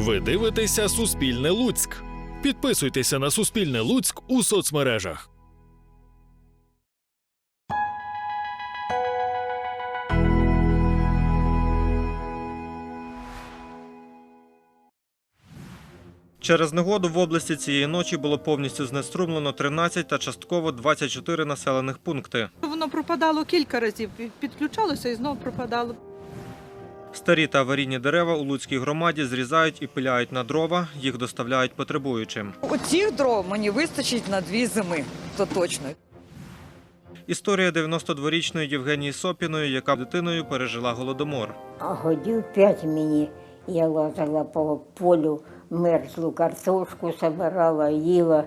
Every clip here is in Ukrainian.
Ви дивитеся Суспільне Луцьк. Підписуйтеся на Суспільне Луцьк у соцмережах. Через негоду в області цієї ночі було повністю знеструмлено 13 та частково 24 населених пункти. Воно пропадало кілька разів, підключалося і знову пропадало. Старі та аварійні дерева у Луцькій громаді зрізають і пиляють на дрова, їх доставляють потребуючим. Оцих дров мені вистачить на дві зими, то точно. Історія 92-річної Євгенії Сопіної, яка дитиною пережила голодомор. А годів п'ять мені я лазила по полю, мерзлу картошку собирала, їла.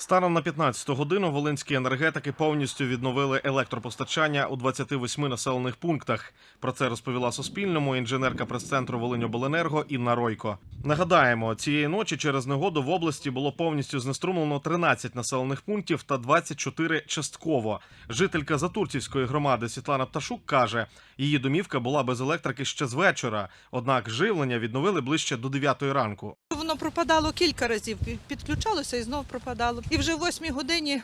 Станом на 15 годину волинські енергетики повністю відновили електропостачання у 28 населених пунктах. Про це розповіла Суспільному інженерка прес-центру Волиньобленерго Інна Ройко. Нагадаємо, цієї ночі через негоду в області було повністю знеструмлено 13 населених пунктів та 24 частково. Жителька Затурцівської громади Світлана Пташук каже, її домівка була без електрики ще з вечора, однак живлення відновили ближче до 9 ранку. Воно пропадало кілька разів, підключалося і знову пропадало. І вже в восьмій годині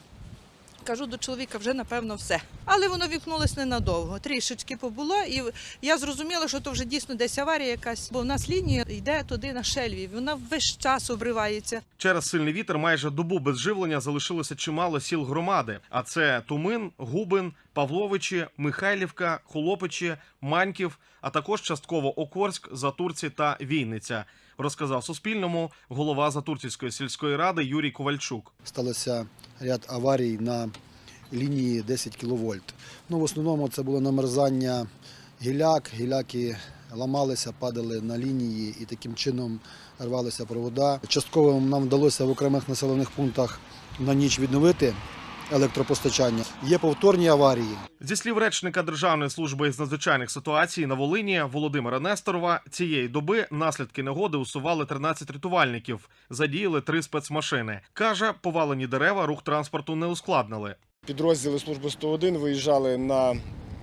кажу до чоловіка, вже напевно все. Але воно вімкнулося ненадовго. Трішечки побуло, і я зрозуміла, що то вже дійсно десь аварія якась, бо в нас лінія йде туди на шельві. Вона весь час обривається. Через сильний вітер майже добу без живлення залишилося чимало сіл громади. А це Тумин, Губин, Павловичі, Михайлівка, Холопичі, Маньків, а також частково Окорськ, Затурці та Війниця. Розказав Суспільному голова Затурцівської сільської ради Юрій Ковальчук. сталося ряд аварій на лінії 10 кВт. Ну, в основному це було намерзання гіляк, гіляки ламалися, падали на лінії і таким чином рвалися провода. Частково нам вдалося в окремих населених пунктах на ніч відновити електропостачання. Є повторні аварії. Зі слів речника Державної служби з надзвичайних ситуацій на Волині Володимира Несторова, цієї доби наслідки негоди усували 13 рятувальників, задіяли три спецмашини. каже, повалені дерева рух транспорту не ускладнили. Підрозділи служби 101 виїжджали на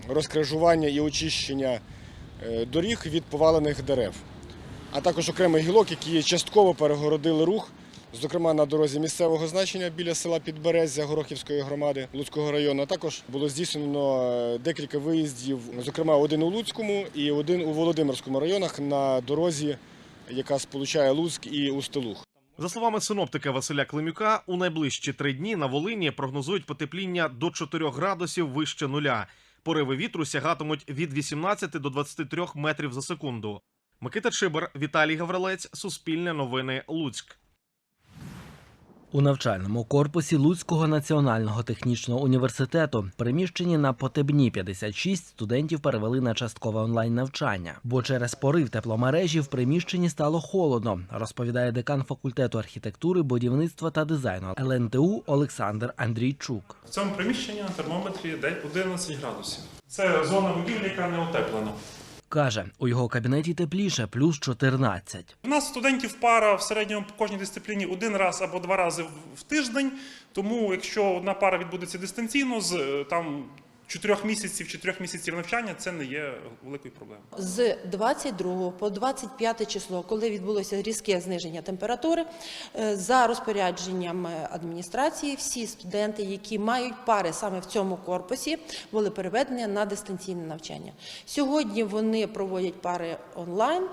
розкрижування і очищення е, доріг від повалених дерев, а також окремий гілок, які частково перегородили рух, зокрема на дорозі місцевого значення біля села Підберезя Горохівської громади Луцького району. Також було здійснено е, декілька виїздів, зокрема один у Луцькому і один у Володимирському районах на дорозі, яка сполучає Луцьк і Устилух. За словами синоптика Василя Климюка, у найближчі три дні на Волині прогнозують потепління до 4 градусів вище нуля. Пориви вітру сягатимуть від 18 до 23 метрів за секунду. Микита Чибер, Віталій Гаврилець, Суспільне новини, Луцьк. У навчальному корпусі Луцького національного технічного університету в приміщенні на Потебні 56 студентів перевели на часткове онлайн навчання, бо через порив тепломережі в приміщенні стало холодно, розповідає декан факультету архітектури, будівництва та дизайну ЛНТУ Олександр Андрійчук. В цьому приміщенні на термометрі де 11 градусів. Це зона будівлі, яка не утеплена. Каже, у його кабінеті тепліше, плюс 14. У нас студентів пара в середньому по кожній дисципліні один раз або два рази в- тиждень. Тому, якщо одна пара відбудеться дистанційно, з е, там чотирьох місяців, чотирьох місяців навчання, це не є великою проблемою. З 22 по 25 число, коли відбулося різке зниження температури, е, за розпорядженням е, адміністрації, всі студенти, які мають пари саме в цьому корпусі, були переведені на дистанційне навчання. Сьогодні вони проводять пари онлайн.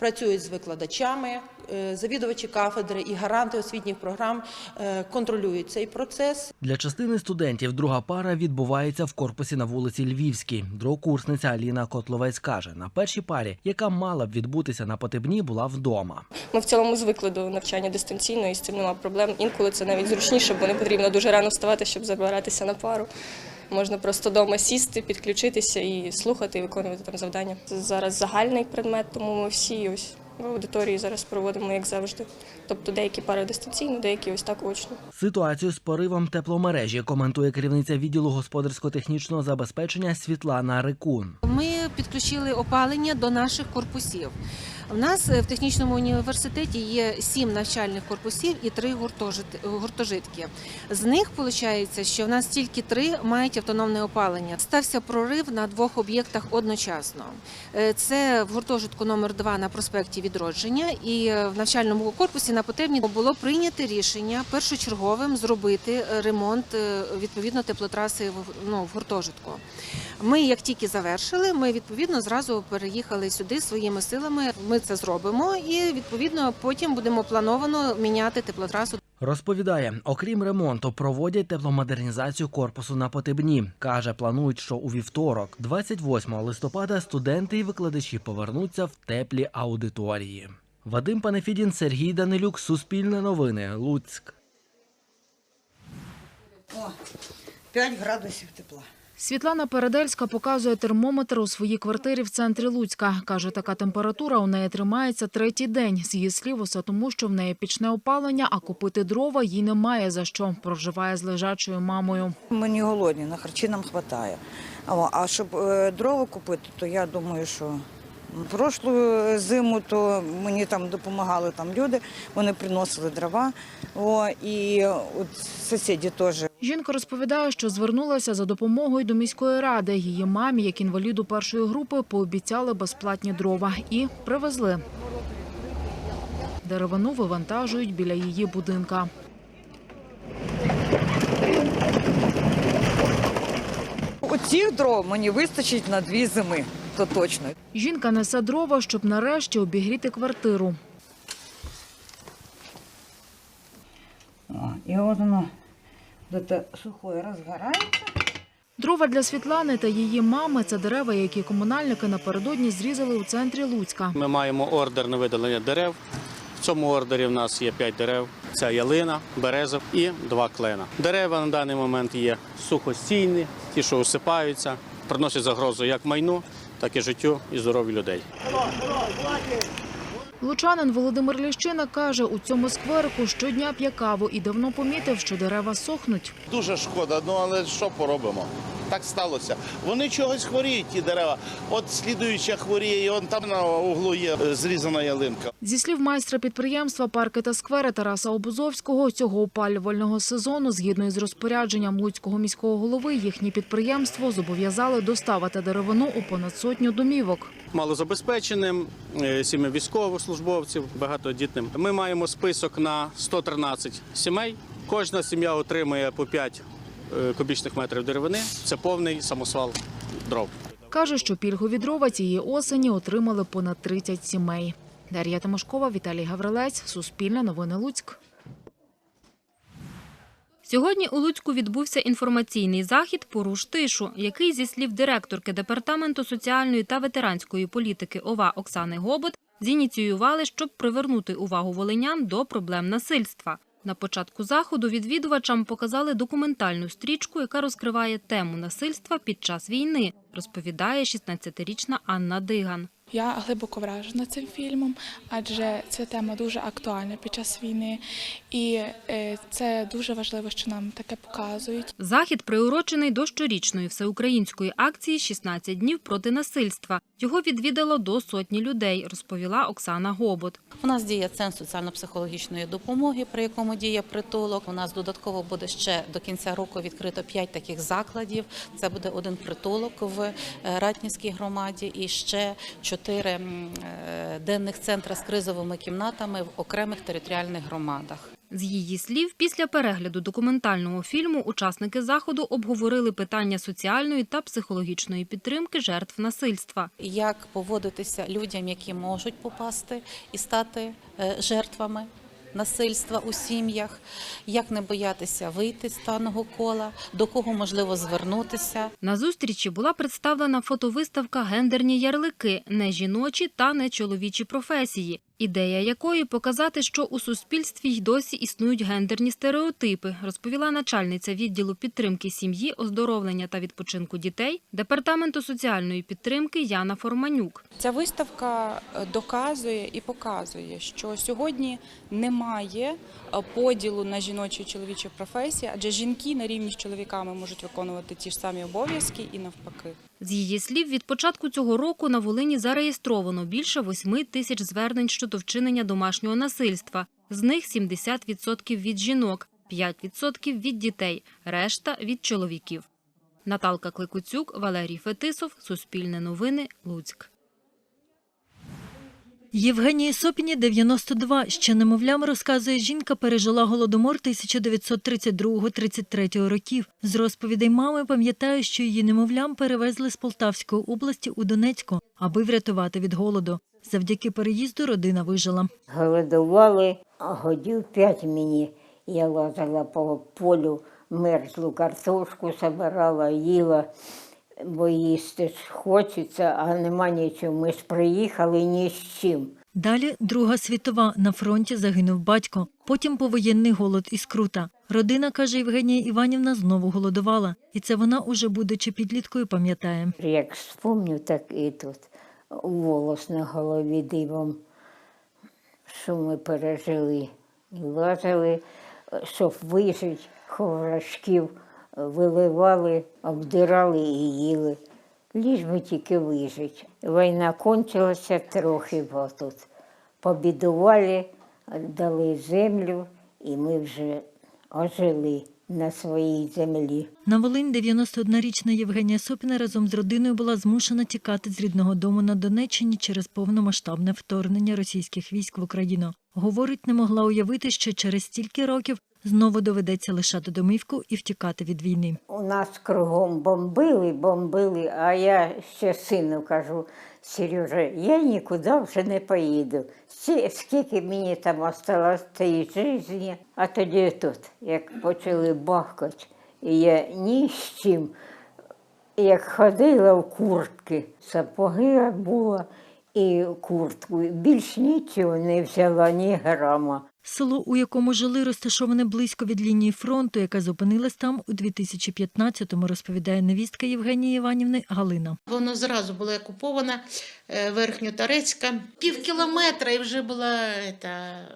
Працюють з викладачами, е, завідувачі кафедри і гаранти освітніх програм е, контролюють цей процес. Для частини студентів друга пара відбувається в корпусі на вулиці Львівській. Другокурсниця Аліна Котловець каже, на першій парі, яка мала б відбутися на Потебні, була вдома. Ми в цілому звикли до навчання дистанційно і з цим нема проблем. Інколи це навіть зручніше, бо не потрібно дуже рано вставати, щоб забиратися на пару. Можна просто вдома сісти, підключитися і слухати, і виконувати там завдання. Це зараз загальний предмет, тому ми всі ось в аудиторії зараз проводимо як завжди. Тобто деякі пари дистанційно, деякі ось так очно. Ситуацію з поривом тепломережі коментує керівниця відділу господарсько-технічного забезпечення Світлана Рикун. Ми підключили опалення до наших корпусів. У нас е, в технічному університеті є сім навчальних корпусів і три гуртожитки. З них виходить, що в нас тільки три мають автономне опалення. Стався прорив на двох об'єктах одночасно. Е, Це в гуртожитку номер 2 на проспекті Відродження, і е, в навчальному корпусі на Потебні було прийнято рішення першочерговим зробити ремонт відповідно теплотраси ну, в гуртожитку. Ми, як тільки завершили, ми відповідно зразу переїхали сюди своїми силами. Ми це зробимо, і відповідно потім будемо плановано міняти теплотрасу. Розповідає, окрім ремонту, проводять тепломодернізацію корпусу на Потебні. Каже, планують, що у вівторок, 28 листопада, студенти і викладачі повернуться в теплі аудиторії. Вадим Панефідін, Сергій Данилюк, Суспільне новини, Луцьк. О, 5 градусів тепла. Світлана Передельська показує термометр у своїй квартирі в центрі Луцька. Каже, така температура у неї тримається третій день. З її слів, усе тому, що в неї пічне опалення, а купити дрова їй немає за що. Проживає з лежачою мамою. Ми не голодні, на харчі нам вистачає. А щоб е, дрова купити, то я думаю, що прошлу зиму то мені там допомагали там люди, вони приносили дрова. І от сусіди теж. Жінка розповідає, що звернулася за допомогою до міської ради. Її мамі, як інваліду першої групи, пообіцяли безплатні дрова і привезли. Деревину вивантажують біля її будинка. Оцих дров мені вистачить на дві зими, то точно. Жінка несе дрова, щоб нарешті обігріти квартиру. О, і от воно до те сухое розгорається. Дрова для Світлани та її мами це дерева, які комунальники напередодні зрізали у центрі Луцька. Ми маємо ордер на видалення дерев. В цьому ордері в нас є 5 дерев. Це ялина, береза і два клена. Дерева на даний момент є сухостійні, ті, що осипаються, приносять загрозу як майну, так і життю і здоров'ю людей. Лучанин Володимир Ліщина каже, у цьому скверику щодня п'є каву і давно помітив, що дерева сохнуть. Дуже шкода, ну але що поробимо? Так сталося. Вони чогось хворіють, ті дерева. От слідуюча хворіє, і он там на углу є е, зрізана ялинка. Зі слів майстра підприємства «Парки та сквери» Тараса Обузовського, цього опалювального сезону, згідно із розпорядженням Луцького міського голови, їхнє підприємство зобов'язали доставити деревину у понад сотню домівок. Малозабезпеченим, е, сім'ям військовослужбовців, багатодітним. Ми маємо список на 113 сімей. Кожна сім'я отримує по 5 е, кубічних метрів деревини. Це повний самосвал дров. Каже, що пільгові дрова цієї осені отримали понад 30 сімей. Дар'я Тимошкова, Віталій Гаврилець, Суспільне новини Луцьк. Сьогодні у Луцьку відбувся інформаційний захід «Поруш тишу», який, зі слів директорки Департаменту соціальної та ветеранської політики ОВА Оксани Гобот, зініціювали, щоб привернути увагу волинян до проблем насильства. На початку заходу відвідувачам показали документальну стрічку, яка розкриває тему насильства під час війни, розповідає 16-річна Анна Диган. Я глибоко вражена цим фільмом, адже ця тема дуже актуальна під час війни, і е, це дуже важливо, що нам таке показують. Захід приурочений до щорічної всеукраїнської акції «16 днів проти насильства». Його відвідало до сотні людей, розповіла Оксана Гобот. У нас діє центр соціально-психологічної допомоги, при якому діє притулок. У нас додатково буде ще до кінця року відкрито п'ять таких закладів. Це буде один притулок в е, Ратнівській громаді і ще чотири е, денних центри з кризовими кімнатами в окремих територіальних громадах. З її слів, після перегляду документального фільму учасники заходу обговорили питання соціальної та психологічної підтримки жертв насильства. Як поводитися людям, які можуть попасти і стати е, жертвами насильства у сім'ях, як не боятися вийти з даного кола, до кого можливо звернутися. На зустрічі була представлена фотовиставка «Гендерні ярлики. Не жіночі та не чоловічі професії», ідея якої показати, що у суспільстві й досі існують гендерні стереотипи, розповіла начальниця відділу підтримки сім'ї, оздоровлення та відпочинку дітей Департаменту соціальної підтримки Яна Форманюк. Ця виставка е, доказує і показує, що сьогодні немає е, поділу на жіночі і чоловічі професії, адже жінки на рівні з чоловіками можуть виконувати ті ж самі обов'язки і навпаки. З її слів, від початку цього року на Волині зареєстровано більше 8 тисяч звернень щодо вчинення домашнього насильства. З них 70% від жінок, 5% від дітей, решта від чоловіків. Наталка Кликуцюк, Валерій Фетисов, Суспільне новини, Луцьк. Євгенії Сопіні 92. Ще немовлям, розказує жінка, пережила голодомор 1932-33 років. З розповідей мами пам'ятає, що її немовлям перевезли з Полтавської області у Донецьку, аби врятувати від голоду. Завдяки переїзду родина вижила. Голодували, а годів п'ять мені. Я лазила по полю, мерзлу картошку собирала, їла, бо їсти хочеться, а нема нічого. Ми ж приїхали ні з чим. Далі Друга світова. На фронті загинув батько. Потім повоєнний голод і скрута. Родина, каже Євгенія Іванівна, знову голодувала. І це вона, уже будучи підліткою, пам'ятає. Як вспомню, так і тут волос на голові дивом, що ми пережили. І лазили, щоб вижити, хворошків виливали, обдирали і їли. Ліж би тільки вижити. Війна кончилася трохи бо тут. Побідували, дали землю, і ми вже ожили на своїй землі. На Волинь 91-річна Євгенія Сопіна разом з родиною була змушена тікати з рідного дому на Донеччині через повномасштабне вторгнення російських військ в Україну. Говорить, не могла уявити, що через стільки років знову доведеться лишати домівку і втікати від війни. У нас кругом бомбили, бомбили, а я ще сину кажу, Сережа, я нікуди вже не поїду. Скільки мені там осталось цієї житті, а тоді тут, як почали бахкати, і я ні з чим, як ходила в куртки, сапоги була і куртку, більш нічого не взяла, ні грама. Село, у якому жили, розташоване близько від лінії фронту, яка зупинилась там у 2015-му, розповідає невістка Євгенії Іванівни Галина. Воно зразу було окуповане е, Верхньотарецька. Пів кілометра і вже була ета,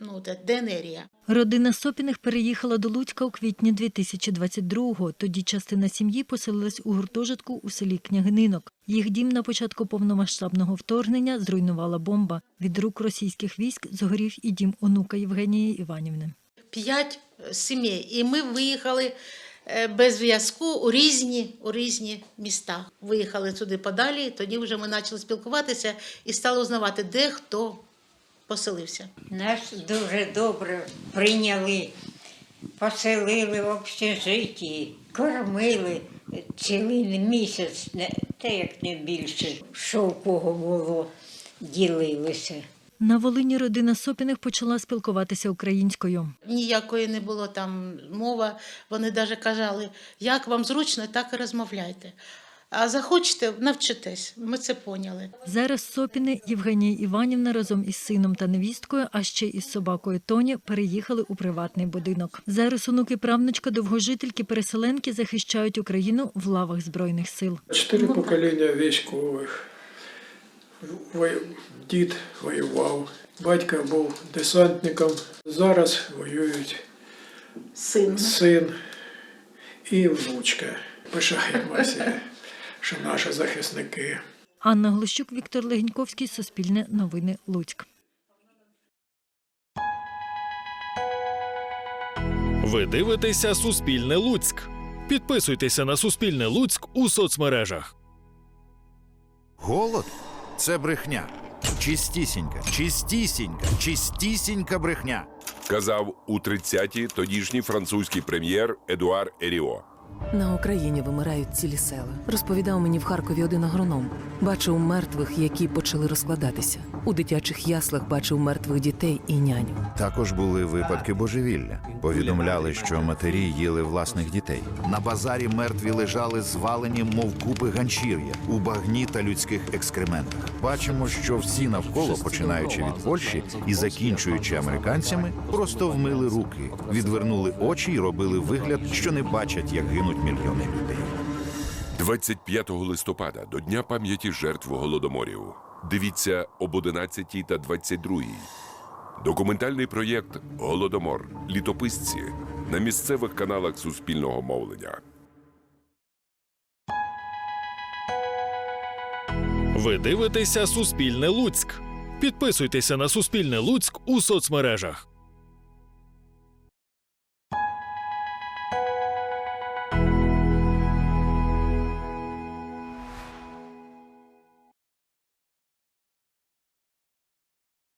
ну, та Денерія. Родина Сопіних переїхала до Луцька у квітні 2022-го. Тоді частина сім'ї поселилась у гуртожитку у селі Княгининок. Їх дім на початку повномасштабного вторгнення зруйнувала бомба. Від рук російських військ згорів і дім онука Євгенії Іванівни. П'ять е, сімей. І ми виїхали е, без зв'язку у різні, у різні міста. Виїхали туди подалі, тоді вже ми почали спілкуватися і стали узнавати, де хто поселився. Нас дуже добре прийняли, поселили в общежитті, кормили цілий місяць, не- та як не більше. Що у кого було, ділилися. На Волині родина Сопіних почала спілкуватися українською. Ніякої не було там мова. Вони навіть казали, як вам зручно, так і розмовляйте. А захочете, навчитесь. Ми це поняли. Зараз Сопіни Євгенія Іванівна разом із сином та невісткою, а ще із собакою Тоні, переїхали у приватний будинок. Зараз онуки правнучка довгожительки переселенки захищають Україну в лавах збройних сил. Чотири покоління військових. Дід воював, батько був десантником. Зараз воюють син, син і внучка. Пишаємося, що наші захисники. Анна Глущук, Віктор Легеньковський, Суспільне новини Луцьк. Ви дивитеся Суспільне Луцьк. Підписуйтеся на Суспільне Луцьк у соцмережах. Голод це брехня. Чистісінька, чистісінька, чистісінька брехня. Казав у 30-ті тодішній французький прем'єр Едуар Еріо. На Україні вимирають цілі села. Розповідав мені в Харкові один агроном. Бачив мертвих, які почали розкладатися. У дитячих яслах бачив мертвих дітей і няню. Також були випадки божевілля. Повідомляли, що матері їли власних дітей. На базарі мертві лежали звалені, мов купи ганчір'я у багні та людських екскрементах. Бачимо, що всі навколо, починаючи від Польщі і закінчуючи американцями, просто вмили руки, відвернули очі і робили вигляд, що не бачать, як гинуть мільйони людей. 25 листопада до Дня пам'яті жертв голодоморів. Дивіться об 11 та 22. Документальний проєкт Голодомор. Літописці на місцевих каналах суспільного мовлення. Ви дивитеся Суспільне Луцьк. Підписуйтеся на Суспільне Луцьк у соцмережах.